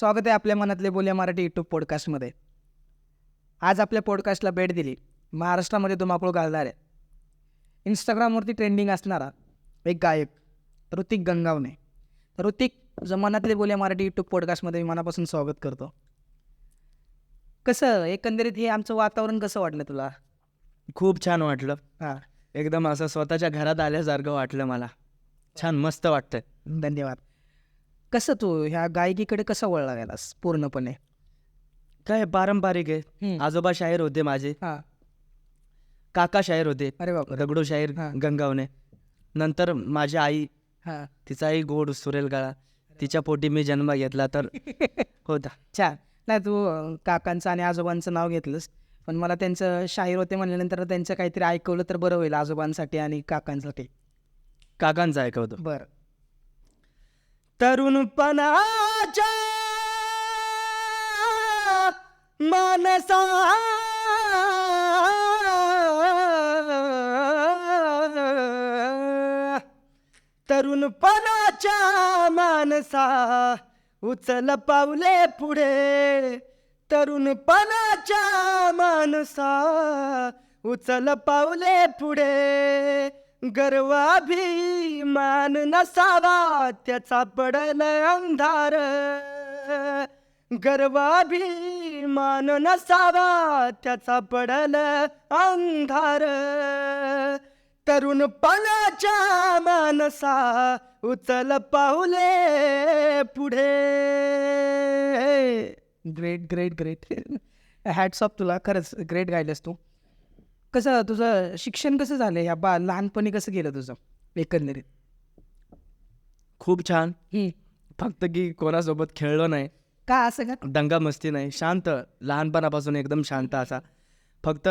स्वागत आहे आपल्या मनातले बोल्या मराठी यूट्यूब पॉडकास्टमध्ये आज आपल्या पॉडकास्टला भेट दिली महाराष्ट्रामध्ये धुमाकूळ घालणार आहे इंस्टाग्रामवरती ट्रेंडिंग असणारा एक गायक ऋतिक गंगावणे. ऋतिक तुझं मनातले बोल्या मराठी यूट्यूब पॉडकास्टमध्ये मी मनापासून स्वागत करतो. कसं एकंदरीत हे आमचं वातावरण कसं वाटलं तुला? खूप छान वाटलं. हां. एकदम असं स्वतःच्या घरात आल्यासारखं वाटलं मला. छान मस्त वाटतंय. धन्यवाद. कसं तू ह्या गायकीकडे कसं वळला गेलास पूर्णपणे? काय पारंपरिक आहे. हम्म. आजोबा शाहीर होते माझे. हां. काका शाहीर होते. अरे दगडू शाहीर हा. गंगावणे नंतर माझी आई हां. तिचा आई गोड सुरेल गळा. तिच्या पोटी मी जन्म घेतला तर होता छान. नाही तू अं, काकांचं आणि आजोबांचं नाव घेतलंस. पण मला त्यांचं शाहीर होते म्हणल्यानंतर त्यांचं काहीतरी ऐकवलं तर बरं होईल आजोबांसाठी आणि काकांसाठी. काकांचा ऐकवतो. बरं. तरुणपणाच्या मानसा तरुणपणाच्या मानसा उचल पावले पुढे. तरुणपणाच्या मानसा उचल पावले पुढे. गर्वाभिमान नसावा त्याचा पडल अंधार. गर्वाभिमान नसावा त्याचा पडल अंधार. तरुण पणाच्या मानसा उचल पाहुले पुढे. Great great great hats off तुला. खरंच ग्रेट गायलंस तू. कसं तुझं शिक्षण कसं झालं ह्या बा लहानपणी कसं गेलं तुझं एकंदरीत? खूप छान. फक्त की कोणासोबत खेळलो नाही. का असं का? दंगा मस्ती नाही. शांत. लहानपणापासून एकदम शांत असा. फक्त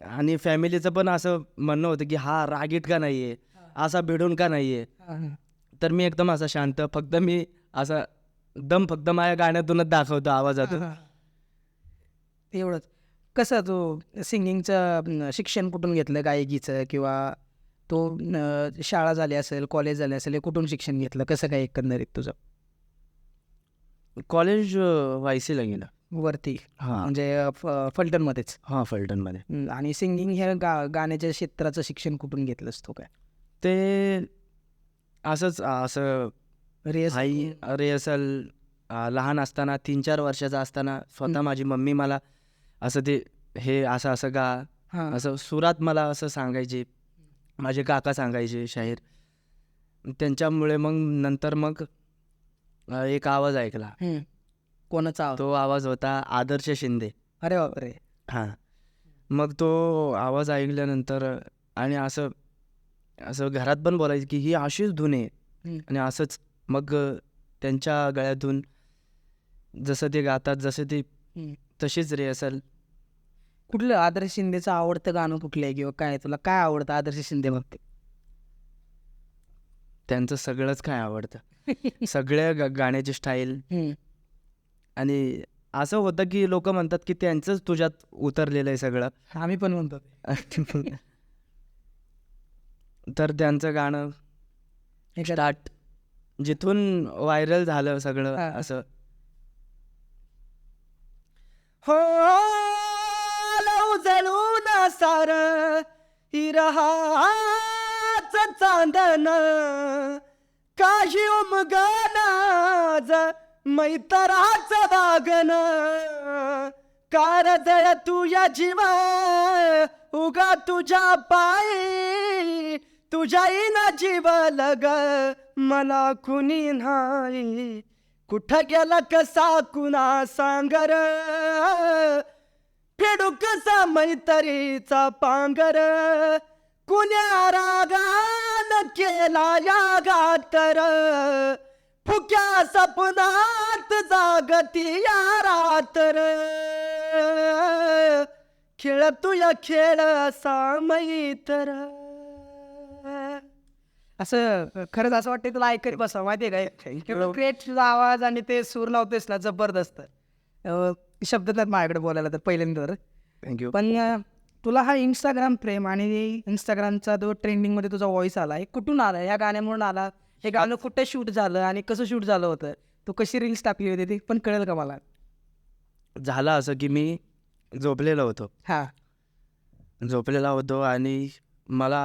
आणि फॅमिलीचं पण असं म्हणणं होतं की हा रागीट का नाही आहे असा भिडून का नाही आहे. तर मी एकदम असा शांत. फक्त मी असा दम फक्त माझ्या गाण्यातूनच दाखवतो आवाजातून. एवढंच. कसं तू सिंगिंगचं शिक्षण कुठून घेतलं गायकीचं किंवा तो शाळा झाली असेल कॉलेज झाले असेल हे कुठून शिक्षण घेतलं? कसं काय एकंदरीत तुझं? कॉलेज वायसीला गेलं. वरती हां. म्हणजे फलटणमध्येच. हां फलटणमध्ये. आणि सिंगिंग ह्या गा गाण्याच्या क्षेत्राचं शिक्षण कुठून घेतलंस तू काय? ते असंच असं रेस आई रिहर्सल लहान असताना तीन चार वर्षाचा असताना स्वतः माझी मम्मी मला असं ते हे असं असं गा हां असं सुरात मला असं सांगायचे माझे काका सांगायचे शाहीर त्यांच्यामुळे मग नंतर मग अ, एक आवाज ऐकला हम्म. कोणाचा आवाज? तो आवाज होता आदर्श शिंदे अरे बापरे हां मग तो आवाज ऐकल्यानंतर आणि असं असं घरात पण बोलायचं की ही अशीच धून आहे हम्म. आणि असंच मग त्यांच्या गळ्यातून जसं ते गातात जसं ते हम्म. तशीच रिहर्सल कुठलं आदर्श शिंदेचं आवडतं गाणं कुठलं आहे किंवा काय तुला काय आवडतं आदर्श शिंदे बाबतीत? त्यांचं सगळंच काय आवडतं. सगळ्या गा- गाण्याची स्टाईल हम्म. आणि असं होतं की लोक म्हणतात की त्यांचंच तुझ्यात उतरलेलं आहे सगळं. आम्ही पण म्हणतो तर त्यांचं गाणं स्टार्ट जिथून व्हायरल झालं सगळं हा. असं. हो उजळून सार हिरहाच चांदन काही उमगनाज मैतराच वागन कारजळ तुझ्या जीवा उगा तुझ्या पायी तुझ्या ना जीव लग मला कुणी नाही. कुठं गेला कसा कुणा सांगर? फेडू कसा मैतरीचा पांगर? कुण्या रागान केला या गातर? फुक्या सपनात जागती या रातर? खेळ तुया खेळ असा मैतर. असं खरंच असं वाटतं तुला ऐकत बसा माहितीये काय? ग्रेट तुझा आवाज आणि ते सूर लावतेस ना जबरदस्त. शब्द नाहीत माझ्याकडे बोलायला तर पहिल्यांदा तर. थँक्यू पण तुला हा इंस्टाग्राम प्रेम आणि इंस्टाग्रामचा जो ट्रेंडिंगमध्ये तुझा व्हॉइस आला हे कुठून आला? ह्या गाण्यामुळून आला? हे गाणं कुठे शूट झालं आणि कसं शूट झालं होतं? तू कशी रील्स टाकली होती ती? पण कळेल का मला? झालं असं की मी झोपलेलो होतो. हां. झोपलेला होतो आणि मला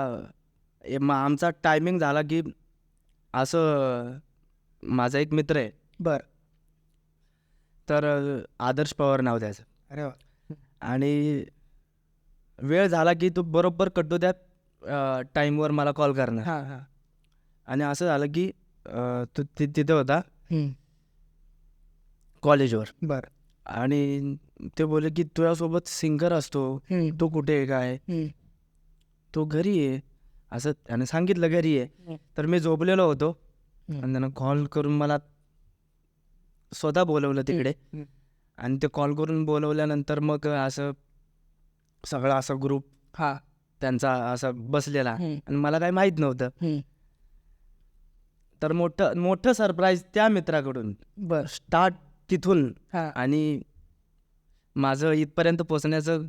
ए- मग आमचा टायमिंग झाला की असं माझा एक मित्र आहे. बरं. तर अ, आदर्श पवार नाव त्याचं अरे वा. आणि वेळ झाला की तो बरोबर कट्टू त्या टाईमवर मला कॉल करणार. हां हां. आणि असं झालं की अ, तो ति तिथे होता. हम्म, कॉलेजवर. बरं. आणि ते बोलले की तुझ्यासोबत सिंगर असतो. हम्म, तो कुठे आहे काय हम्म, तो घरी आहे. असं त्याने सांगितलं घरी आहे. तर मी झोपलेलो होतो. आणि त्यानं कॉल करून मला स्वतः बोलवलं तिकडे. आणि ते कॉल करून बोलवल्यानंतर मग असं सगळा असा ग्रुप हां. त्यांचा असा बसलेला. आणि मला काही माहीत नव्हतं. तर मोठं मोठं सरप्राईज त्या मित्राकडून. बरं. स्टार्ट तिथून. आणि माझं इथपर्यंत पोचण्याचं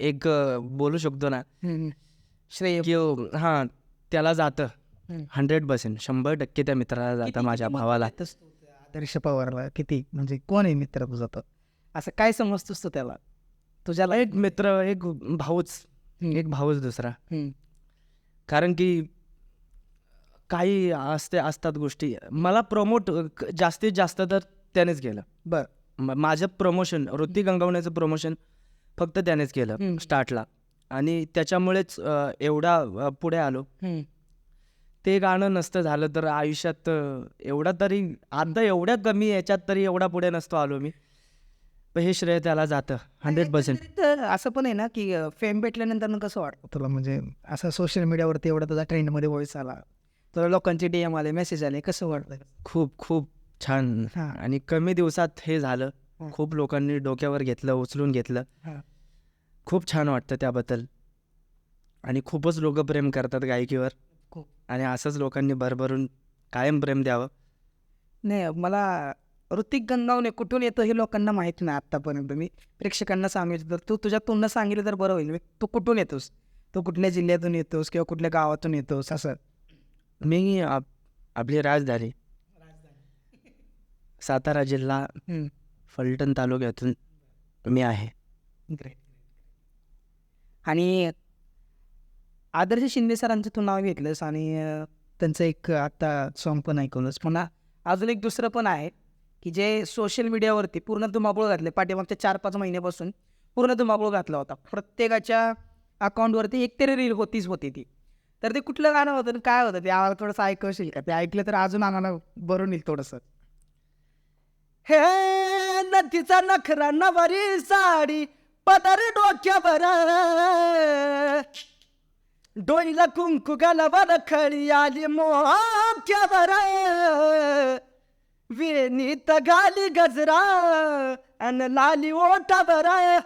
एक बोलू शकतो ना. श्रेय. की हां त्याला जातं. हंड्रेड पर्सेंट शंभर टक्के त्या मित्राला जातं माझ्या भावाला. आदर्श पवारला? किती? म्हणजे कोण आहे मित्र तुझा तो? असं काय समजतोस तू त्याला? तुझ्याला एक मित्र एक भाऊच. एक भाऊच दुसरा. कारण की काही असते असतात गोष्टी. मला प्रमोट जास्तीत जास्त तर त्यानेच केलं. बरं. माझं प्रमोशन वृत्ती गंगावण्याचं प्रमोशन फक्त त्यानेच केलं. स्टार्टला आणि त्याच्यामुळेच अ, एवढा अ, पुढे आलो. हम्म, ते गाणं नसतं झालं तर आयुष्यात अ, एवढा तरी आता एवढ्या कमी याच्यात तरी एवढा पुढे नसतो आलो मी. पण हे श्रेय त्याला जातं हंड्रेड पर्सेंट एकंदरीत असं पण आहे ना की फेम भेटल्यानंतर कसं वाटतं? तुला म्हणजे असं सोशल मीडियावरती एवढा तुझा ट्रेंडमध्ये व्हॉइस आला. तुला लोकांचे डीएम आले मेसेज आले कसं वाटतं खूप खूप छान. हां. आणि कमी दिवसात हे झालं. हां. खूप लोकांनी डोक्यावर घेतलं उचलून घेतलं. हां. खूप छान वाटतं त्याबद्दल. आणि खूपच लोक प्रेम करतात गायकीवर. खूप. आणि असंच लोकांनी भरभरून कायम प्रेम द्यावं. नाही मला ऋतिक गंगावणे कुठून येतं हे लोकांना माहीत नाही आत्तापर्यंत. मी प्रेक्षकांना सांगायचं तर तू तुझ्या तोंड सांगितलं तर बरं होईल. तू कुठून येतोस? तू कुठल्या जिल्ह्यातून येतोस किंवा कुठल्या गावातून येतोस? असं. मी आप- आपली राजधानी. सातारा जिल्हा. फलटण तालुक्यातून मी आहे. ग्रेट आणि आदर्श शिंदे सरांचं तू नाव घेतलंस आणि त्यांचं एक आता सॉन्ग पण ऐकवलंस. पुन्हा अजून एक दुसरं पण आहे की जे सोशल मीडियावरती पूर्ण धुमाकूळ घातले पाठीमागच्या चार पाच महिन्यापासून पूर्ण धुमाकूळ घातला होता. प्रत्येकाच्या अकाउंटवरती एक तरी रील होतीच होती ती. तर ते कुठलं गाणं होतं आणि काय होतं ते आम्हाला थोडंसं ऐकवशील का? ते ऐकलं तर अजून आम्हाला बरं येईल थोडंसं. हे नदीचा नखरा नवारी साडी पदर डोक्यावर. डोईला कुंकू गलावर खळी आली मोक्यावर. वेणीत घाली गजरा अन लाली ओटावर.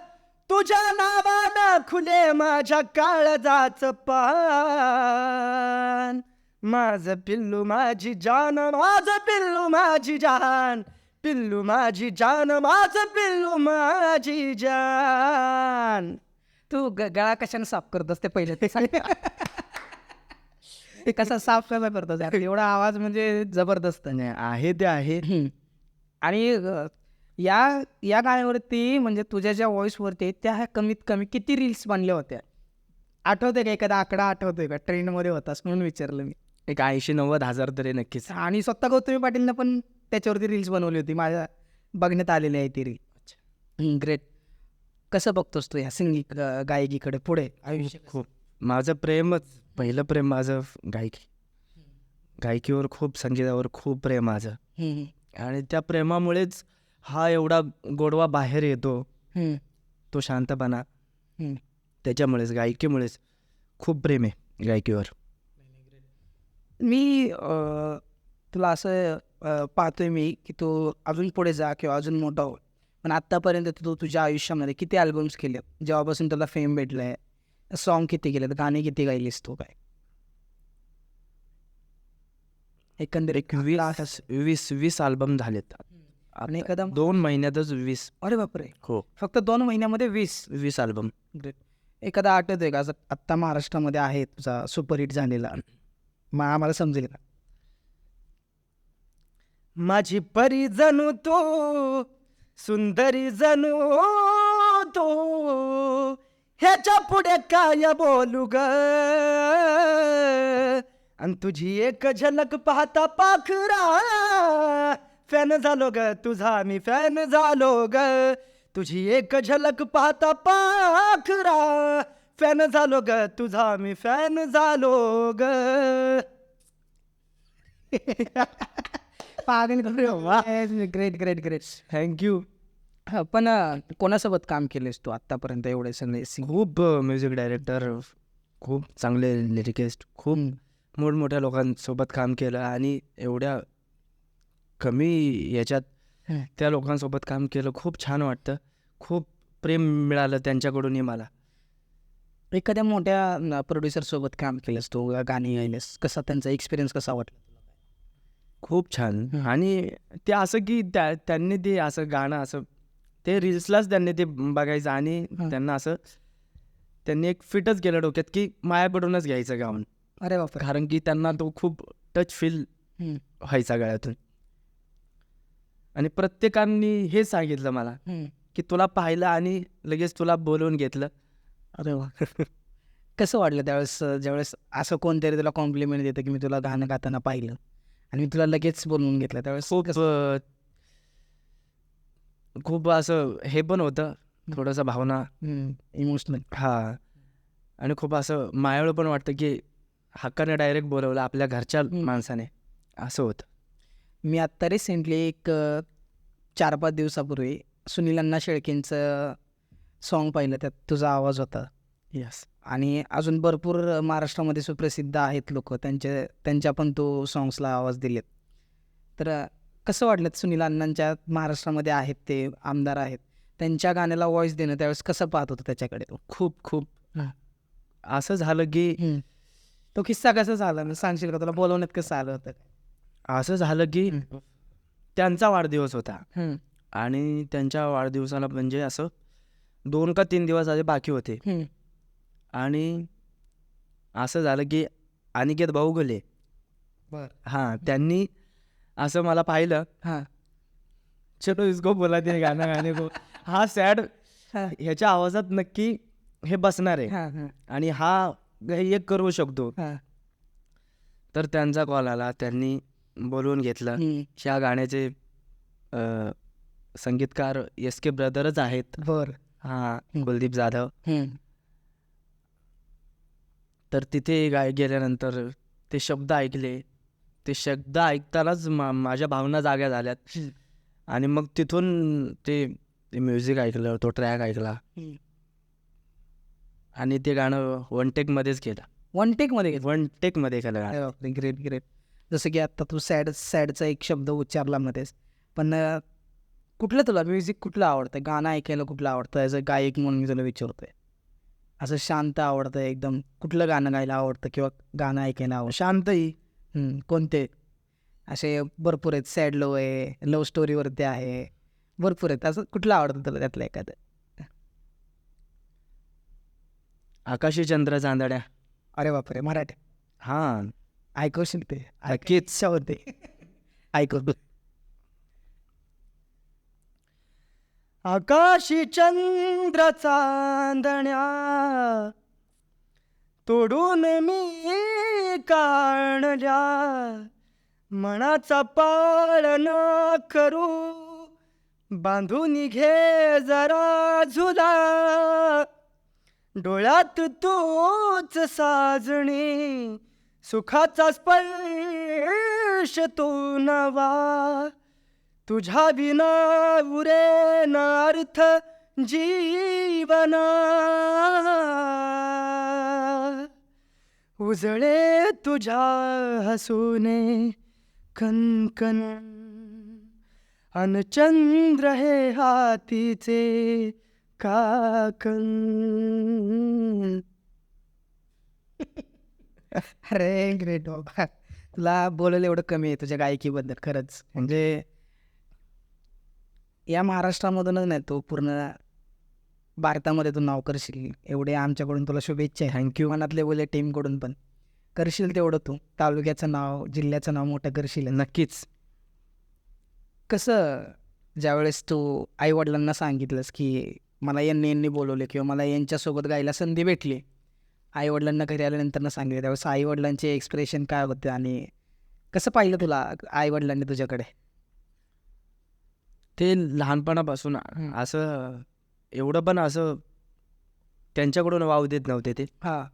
तुझ्या नावानं खुले माझ्या काळजाच पान. माझं पिल्लू माझी जान माझं पिल्लू माझी जान. पिल्लू माझी जान माझं पिल्लू माझी जान तू ग गळा कशाने साफ करतोस ते पहिले ते सांग ते कसा साफ कसा करतोस यार एवढा आवाज म्हणजे जबरदस्त आणि आहे ते आहे आणि अ, या या गाण्यावरती म्हणजे तुझ्या ज्या व्हॉइसवरती त्या ह्या कमीत कमी किती रील्स बनल्या होत्या आठवते का एखादा आकडा आठवतोय का ट्रेंडमध्ये होतास म्हणून विचारलं मी एक ऐंशी नव्वद हजार तरी नक्कीच आणि स्वतः गौतमी पाटीलनं पण त्याच्यावरती रील्स बनवली होती. माझ्या बघण्यात आलेली आहे ती रील ग्रेट कसं बघतोस तू ह्या सिंगिंग गायकीकडे? पुढे? आयुष्य खूप. माझं प्रेमच पहिलं प्रेम माझं गायकी. गायकीवर खूप संगीतावर खूप प्रेम माझं. हम्म, आणि त्या प्रेमामुळेच हा एवढा गोडवा बाहेर येतो. तो शांतपणा. हम्म. त्याच्यामुळेच गायकीमुळेच खूप प्रेम आहे गायकीवर. मी तुला असं पाहतोय मी की तू अजून पुढे जा किंवा अजून मोठा हो पण आत्तापर्यंत तू तुझ्या आयुष्यामध्ये किती अल्बम्स केले जेव्हापासून तुला फेम भेटलं आहे सॉन्ग किती केले गाणे किती गायलीस तू काय? एकंदरीत वीस वीस वीस अल्बम झालेत. आणि एखादा दोन महिन्यातच वीस. अरे बापरे. हो. फक्त दोन महिन्यामध्ये वीस? वीस अल्बम एखादा आठवतोय का? आत्ता महाराष्ट्रामध्ये आहे तुझा सुपरहिट झालेला. मग आम्हाला समजेल का? माझी परी जणू तो सुंदरी जणू तो. ह्याच्या पुढे काय बोलू ग? आणि तुझी एक झलक पाहता पाखरा. फॅन झालो ग तुझा मी फॅन झालो ग. तुझी एक झलक पाहता पाखरा. फॅन झालो ग तुझा मी फॅन झालो ग. पागल ग्रेट ग्रेट ग्रेट थँक्यू पण कोणासोबत काम केलेस तू आतापर्यंत एवढे सगळे? सिंग खूप म्युझिक डायरेक्टर खूप चांगले लिरिकिस्ट खूप मोठमोठ्या लोकांसोबत काम केलं आणि एवढ्या कमी याच्यात. त्या लोकांसोबत काम केलं. खूप छान वाटतं. खूप प्रेम मिळालं त्यांच्याकडूनही मला. एखाद्या मोठ्या प्रोड्युसर सोबत काम केलंस तू गाणी गायलेस कसा त्यांचा एक्सपिरियन्स कसा वाटला? खूप छान. आणि ते असं की त्या त्यांनी ते असं गाणं असं ते रील्सलाच त्यांनी ते बघायचं आणि. त्यांना असं त्यांनी एक फिटच केलं डोक्यात की मायाकडूनच घ्यायचं गाऊन अरे बापरे कारण की त्यांना तो खूप टच फील. व्हायचा गळ्यातून आणि प्रत्येकाने हे सांगितलं मला. की तुला पाहिलं आणि लगेच तुला बोलवून घेतलं अरे वा कसं वाटलं त्यावेळेस ज्यावेळेस असं कोणतरी तुला कॉम्प्लिमेंट देतं की मी तुला गाणं गाताना पाहिलं आणि मी तुला लगेच बोलवून घेतलं त्यावेळेस खूप खूप असं हे पण होतं थोडंसं भावना. इमोशनल हा. आणि खूप असं मायाळू पण वाटतं की हक्काने डायरेक्ट बोलवलं आपल्या घरच्या. माणसाने. असं होतं. मी आत्ता रिसेंटली एक चार पाच दिवसापूर्वी सुनील अण्णा शेळकेंचं सॉन्ग पाहिलं त्यात तुझा आवाज होता. यस आणि अजून भरपूर महाराष्ट्रामध्ये सुप्रसिद्ध आहेत लोक. त्यांचे त्यांच्या पण तो सॉंग्सला आवाज दिलेत. तर कसं वाटलं सुनील अण्णांच्या महाराष्ट्रामध्ये आहेत ते आमदार आहेत. त्यांच्या गाण्याला व्हॉइस देणं त्यावेळेस कसं पाहत होतं त्याच्याकडे खूप खूप. असं झालं की तो किस्सा कसा झाला? ना सांगशील का तुला? बोलवण्यात कसं आलं होतं? असं झालं की. त्यांचा वाढदिवस होता. आणि त्यांच्या वाढदिवसाला म्हणजे असं दोन का तीन दिवस आधी बाकी होते. आणि असं झालं की अनिकेत भाऊ गले बर. हां त्यांनी असं मला पाहिलं. हां. चलो इसको बोला ते गाणं गाणे को. हा सॅड ह्याच्या आवाजात नक्की हे बसणार आहे. आणि हा हे एक करू शकतो. तर त्यांचा कॉल आला. त्यांनी बोलवून घेतलं. ह्या गाण्याचे संगीतकार एस के ब्रदरच आहेत. बर. हां. कुलदीप जाधव. तर तिथे गाय गेल्यानंतर ते शब्द ऐकले. ते शब्द ऐकतानाच मा माझ्या भावना जाग्या झाल्यात. आणि मग तिथून ते म्युझिक ऐकलं तो ट्रॅक ऐकला. आणि ते गाणं वन टेकमध्येच केलं. वन टेकमध्ये घेतलं वन टेकमध्ये केलं गाणं. ग्रेट ग्रेट जसं की आता तू सॅड सॅडचा एक शब्द उच्चारला मध्येच. पण कुठलं तुला म्युझिक कुठलं आवडतं गाणं ऐकायला कुठलं आवडतं ॲज अ गायक म्हणून मी तुला विचारतोय. असं शांत आवडतं एकदम कुठलं गाणं गायला आवडतं किंवा गाणं ऐकायला आवडतं. शांतही हम्म, कोणते? असे भरपूर आहेत. सॅड लव आहे लव्ह स्टोरीवरती आहे. भरपूर आहेत. असं कुठलं आवडतं तुला त्यातलं एखादं? आकाशी चंद्र चांदड्या अरे बापरे मराठी. हां. ऐकवशील ते. नक्कीच. होते. ऐकव आकाशी चंद्र चांदण्या तोडून मी काढल्या. मनाचा पाळण करू बांधून घे जरा झुला. डोळ्यात तूच साजणी सुखाचा स्पर्श तू नवा. तुझ्या विना उरे नार्थ जीवना. उजळे तुझ्या हसूने कनकन अनचंद्र हे हातीचे काकन अरे ग्रेट बाबा. तुला बोलायला एवढं कमी आहे तुझ्या गायकीबद्दल खरंच. म्हणजे या महाराष्ट्रामधूनच नाही तू पूर्ण भारतामध्ये तू नाव करशील. एवढे आमच्याकडून तुला शुभेच्छा आहे. थँक्यू मनातले बोले टीमकडून पण. करशील तेवढं तू. तालुक्याचं नाव जिल्ह्याचं नाव मोठं करशील नक्कीच. कसं ज्यावेळेस तू आईवडिलांना सांगितलंस की मला यांनी यांनी बोलवले किंवा मला यांच्यासोबत गायला संधी भेटली. आईवडिलांना घरी आल्यानंतर सांगितलं. त्यावेळेस आईवडिलांचे एक्सप्रेशन काय होते आणि कसं पाहिलं तुला आईवडिलांनी तुझ्याकडे? ते लहानपणापासून असं एवढं पण असं त्यांच्याकडून वाव देत नव्हते ते. हां.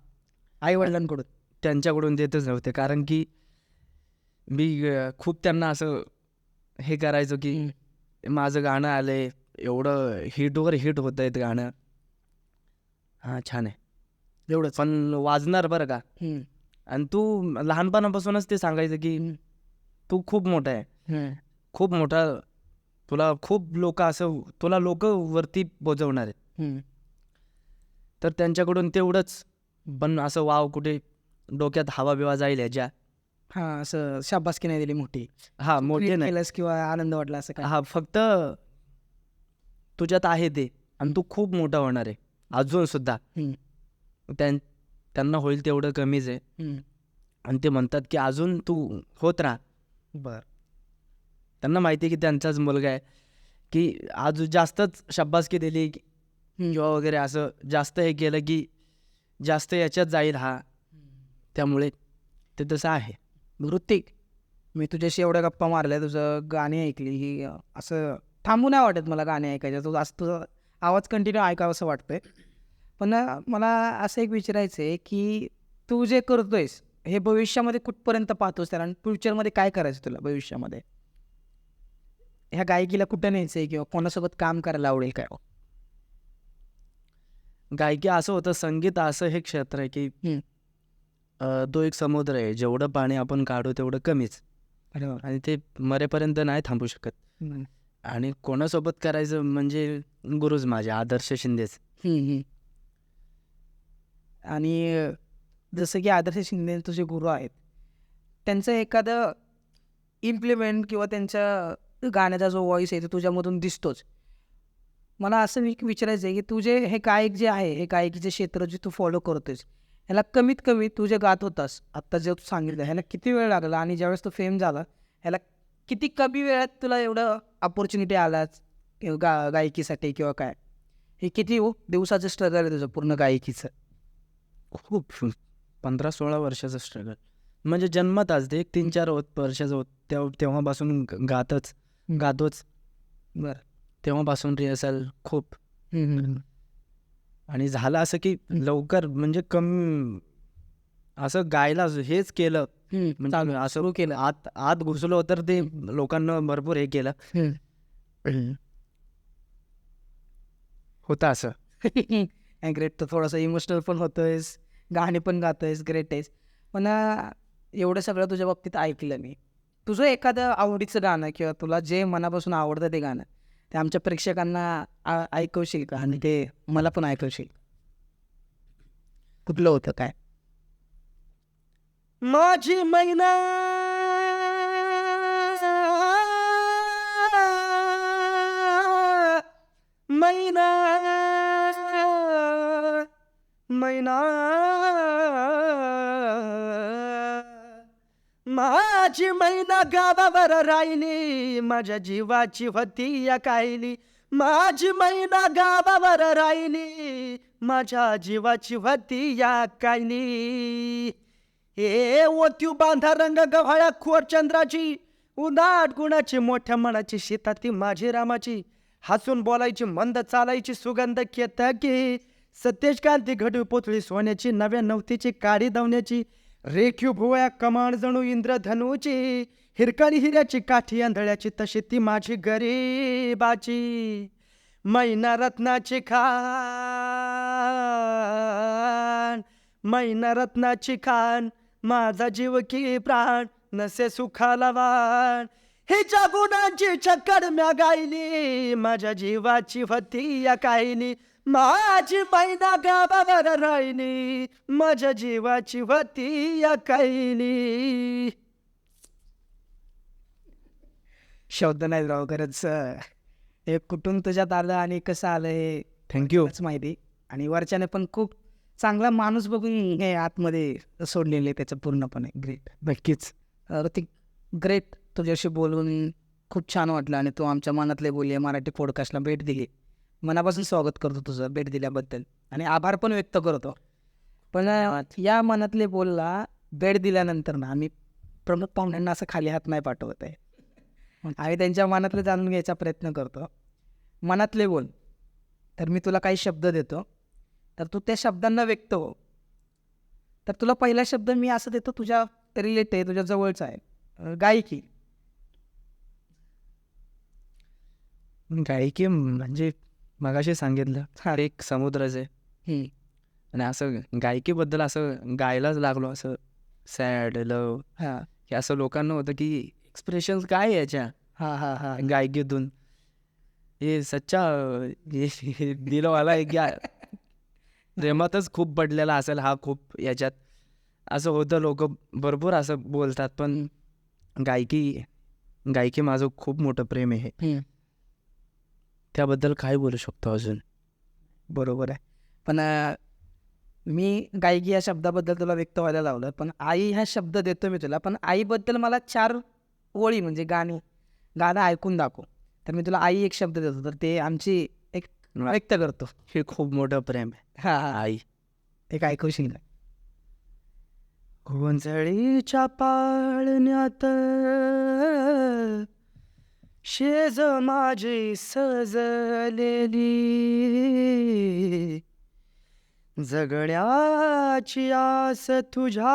आईवडिलांकडून. त्यांच्याकडून देतच नव्हते. कारण की मी खूप त्यांना असं हे करायचो की माझं गाणं आलंय एवढं हिटवर हिट होत आहेत गाणं. हां छान आहे. एवढंच. पण वाजणार बरं का. आणि तू लहानपणापासूनच ते सांगायचं की तू खूप मोठा आहे. खूप मोठा तुला खूप लोक असं तुला लोक वरती पोचवणार आहेत. तर त्यांच्याकडून तेवढंच पण असं वाव कुठे डोक्यात हवा बिवा जाईल ह्याच्या. हां असं शाबासकी नाही दिली मोठी. हा मोठे नाही. किंवा आनंद वाटला असं हा फक्त तुझ्यात आहे ते आणि तू खूप मोठा होणार आहे अजून सुद्धा. त्यांना होईल तेवढं कमीच आहे. आणि ते म्हणतात की अजून तू होत राहा. बर. त्यांना माहिती आहे की त्यांचाच मुलगा आहे. की आज जास्तच शब्बासकी दिली किंवा वगैरे असं जास्त हे केलं की जास्त याच्यात जाईल हा. त्यामुळे ते तसं आहे. ऋतिक मी तुझ्याशी एवढ्या गप्पा मारल्या तुझं गाणी ऐकली अं, असं थांबू नाही वाटत मला गाणी ऐकायचं. तू असं तुझा आवाज कंटिन्यू ऐकावं असं वाटतंय. पण मला असं एक विचारायचं आहे की तू जे करतोयस हे भविष्यामध्ये कुठपर्यंत पाहतोस? त्याला आणि फ्युचरमध्ये काय करायचं तुला भविष्यामध्ये? ह्या गायकीला कुठं न्यायचं आहे किंवा कोणासोबत काम करायला आवडेल काय? गायकी असं होतं संगीत असं हे क्षेत्र आहे की तो एक समुद्र आहे. जेवढं पाणी आपण काढू तेवढं कमीच. अरे आणि ते मरेपर्यंत नाही थांबू शकत. आणि कोणासोबत करायचं म्हणजे गुरुज माझे आदर्श शिंदेच. आणि जसं की आदर्श शिंदे तुझे गुरु आहेत. त्यांचं एखादं इम्प्लिमेंट किंवा त्यांच्या गाण्याचा जो व्हॉइस आहे तो तुझ्यामधून दिसतोच. मला असं मी विचारायचं आहे की तुझे हे गायक जे आहे हे गायकीचे क्षेत्र जे तू फॉलो करतोयस ह्याला कमीत कमी तू जे गात होतास आत्ता जे तू सांगितलं ह्याला किती वेळ लागला आणि ज्यावेळेस तो फेम झाला ह्याला किती कमी वेळात तुला एवढं अपॉर्च्युनिटी आलाच गा गायकीसाठी किंवा काय? हे किती हो दिवसाचं स्ट्रगल आहे तुझं पूर्ण गायकीचं? खूप पंधरा सोळा वर्षाचं स्ट्रगल म्हणजे जन्मात आज ते एक तीन चार होत वर्षाचं होत तेव्हा तेव्हापासून गातच. गातोच बरं. तेव्हापासून रिहर्सल खूप. आणि झालं असं की लवकर म्हणजे कमी असं गायला हेच केलं. म्हणजे असं केलं. आत आत घुसलो तर ते लोकांना भरपूर हे केलं. होतं असं. ग्रेट तर थोडंसं इमोशनल पण होतोयस. गाणी पण गातोयस ग्रेट आहेस. पण एवढं सगळं तुझ्या बाबतीत ऐकलं मी. तुझं एखादं आवडीचं गाणं किंवा तुला जे मनापासून आवडतं ते गाणं ते आमच्या प्रेक्षकांना ऐकवशील का? आणि ते मला पण ऐकवशील. कुठलं होतं काय? माझी मैना. मैना. मैना. माझी मैना गावावर राहिली. माझ्या जीवाची होती या कायली. माझी मैना गावावर राहिली. माझ्या जीवाची होती या कायली. हे ओत्यू बांधा रंग गव्हाळ्या खोर चंद्राची. उदाट गुणाची मोठ्या मनाची शेताती माझी रामाची. हसून बोलायची मंद चालायची सुगंध केतकी. सतेज कांती घडू पोतळी सोन्याची नव्या नवतीची काडी दवण्याची. रेखीव भुवया कमाण जणू इंद्रधनुची हिरकणी हिऱ्याची काठी आंधळ्याची तशी ती माझी गरीबाची. मैना रत्नाची खान मैना रत्नाची खान माझा जीव की प्राण नसे सुखाला वाण. हिच्या गुणांची चक्कर म्या गायली माझ्या जीवाची फती या कायली. माझी मैना गावावर राहिली माझ्या जीवाची होती या कायली शब्द नाही राव खरंच. हे कुठून तुझ्यात आलं आणि कसं आलं हे? थँक्यू माहिती. आणि वरच्याने पण खूप चांगला माणूस बघून हे आतमध्ये सोडलेले त्याचं पूर्णपणे. ग्रेट नक्कीच. ऋतिक ग्रेट तुझ्याशी बोलून खूप छान वाटलं आणि तू आमच्या मनातले बोलली मराठी पॉडकास्टला भेट दिली. मनापासून स्वागत करतो तुझं भेट दिल्याबद्दल. आणि आभार पण व्यक्त करतो. पण या मनातले बोलला भेट दिल्यानंतर ना आम्ही प्रमुख पाहुण्यांना असं खाली हात नाही पाठवत आहे. आम्ही त्यांच्या मनातलं जाणून घ्यायचा प्रयत्न करतो. मनातले बोल. तर मी तुला काही शब्द देतो. तर तू त्या शब्दांना व्यक्त हो. तर तुला पहिला शब्द मी असं देतो तुझ्या रिलेट आहे तुझ्या जवळचा आहे. गायकी. गायकी म्हणजे मगाशी सांगितलं एक समुद्रच आहे. आणि असं गायकीबद्दल असं गायलाच लागलो असं सॅड लव हा. हे असं लोकांना होतं की एक्सप्रेशन्स काय याच्या? हा हा हा. गायकीतून. हे सच्चा दिलवाला आहे की आ- प्रेमातच खूप पडलेला असेल हा खूप याच्यात. असं होतं लोक भरपूर असं बोलतात पण गायकी गायकी माझं खूप मोठं प्रेम आहे. त्याबद्दल काय बोलू शकतो अजून. बरोबर आहे. पण मी गायकी या शब्दाबद्दल तुला व्यक्त व्हायला लावलं पण आई हा शब्द देतो मी तुला पण आईबद्दल मला चार ओळी म्हणजे गाणी गाणं ऐकून दाखव. तर मी तुला आई एक शब्द देतो तर ते आमची एक व्यक्त करतो. हे खूप मोठं प्रेम आहे. हा हा. आई. एक ऐकवशील का? गोंधळीच्या पाळण्यात शेज माझी सजलेली जगण्याची आस तुझ्या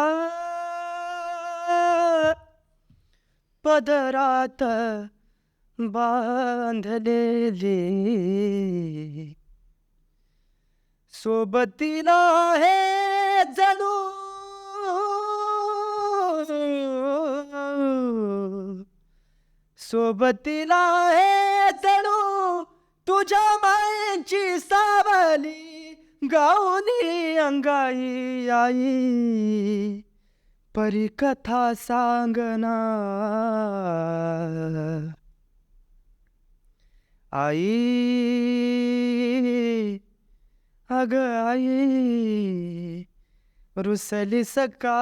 पदरात बांधलेली सोबतीला हे जणू सोबतीला हे जणू तुझ्या मायेची सावली गाऊनी अंगाई आई. परी कथा सांगना आई अग आई रुसली सका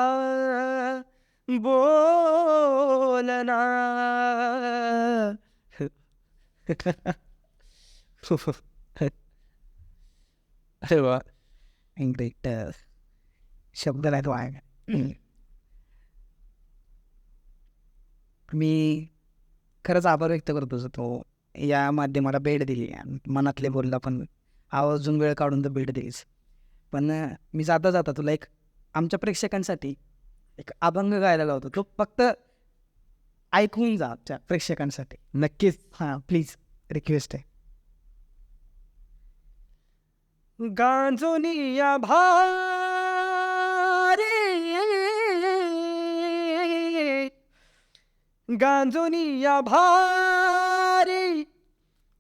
बोलना अरे वा. ग्रेट शब्द नाही तो आहे मी खरंच आभार व्यक्त करतो तो. या माध्यमाला भेट दिली आणि मनातले बोलला पण आवर्जून वेळ काढून तर भेट दिलीस. पण मी जाता जाता तुला एक आमच्या प्रेक्षकांसाठी एक अभंग गायला लावतो. तो फक्त ऐकून जा आमच्या प्रेक्षकांसाठी. नक्कीच. हां प्लीज रिक्वेस्ट आहे. गांजोनिया गांजोनी गांजोनिया भारे.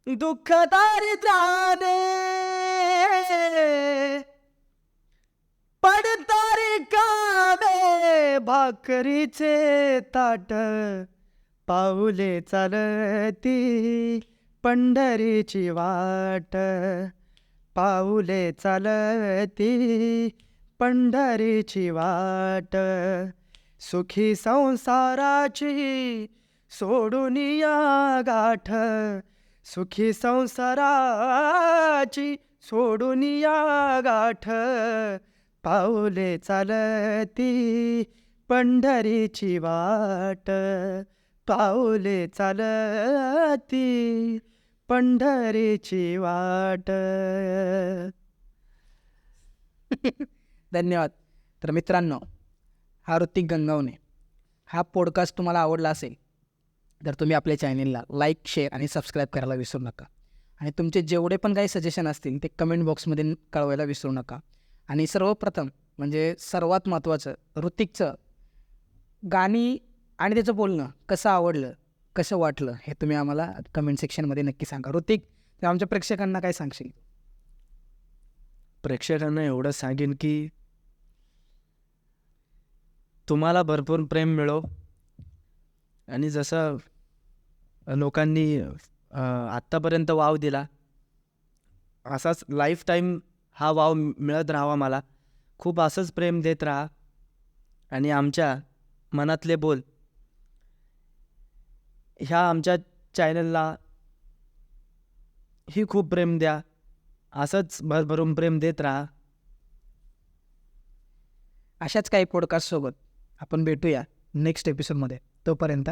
दुःख दारिद्राने पडतारे का? भाकरीचे ताट पाऊले चालती पंढरीची वाट. पाऊले चालती पंढरीची वाट. सुखी संसाराची सोडून या गाठ. सुखी संसाराची सोडून या गाठ. पाऊले चालती पंढरीची वाट पाऊले चालती. पंढरीची वाट. धन्यवाद. तर मित्रांनो हा ऋतिक गंगावने हा पॉडकास्ट तुम्हाला आवडला असेल तर तुम्ही आपल्या चॅनेलला लाईक शेअर आणि सबस्क्राईब करायला विसरू नका. आणि तुमचे जेवढे पण काही सजेशन असतील ते कमेंट बॉक्समध्ये कळवायला विसरू नका. आणि सर्वप्रथम म्हणजे सर्वात महत्त्वाचं ऋतिकचं गाणी आणि त्याचं बोलणं कसं आवडलं कसं वाटलं हे तुम्ही आम्हाला कमेंट सेक्शनमध्ये नक्की सांगा. ऋतिक ते आमच्या प्रेक्षकांना काय सांगशील? प्रेक्षकांना एवढं सांगेन की तुम्हाला भरपूर प्रेम मिळो. आणि जसं लोकांनी आत्तापर्यंत वाव दिला असाच लाईफ टाईम हा वाव मिळत राहावा मला. खूप असंच प्रेम देत राहा. आणि आमच्या मनातले बोल. ह्या आमच्या चॅनलला ही खूप प्रेम द्या. असंच भरभरून प्रेम देत राहा. अशाच काही पॉडकास्टसोबत आपण भेटूया नेक्स्ट एपिसोडमध्ये तोपर्यंत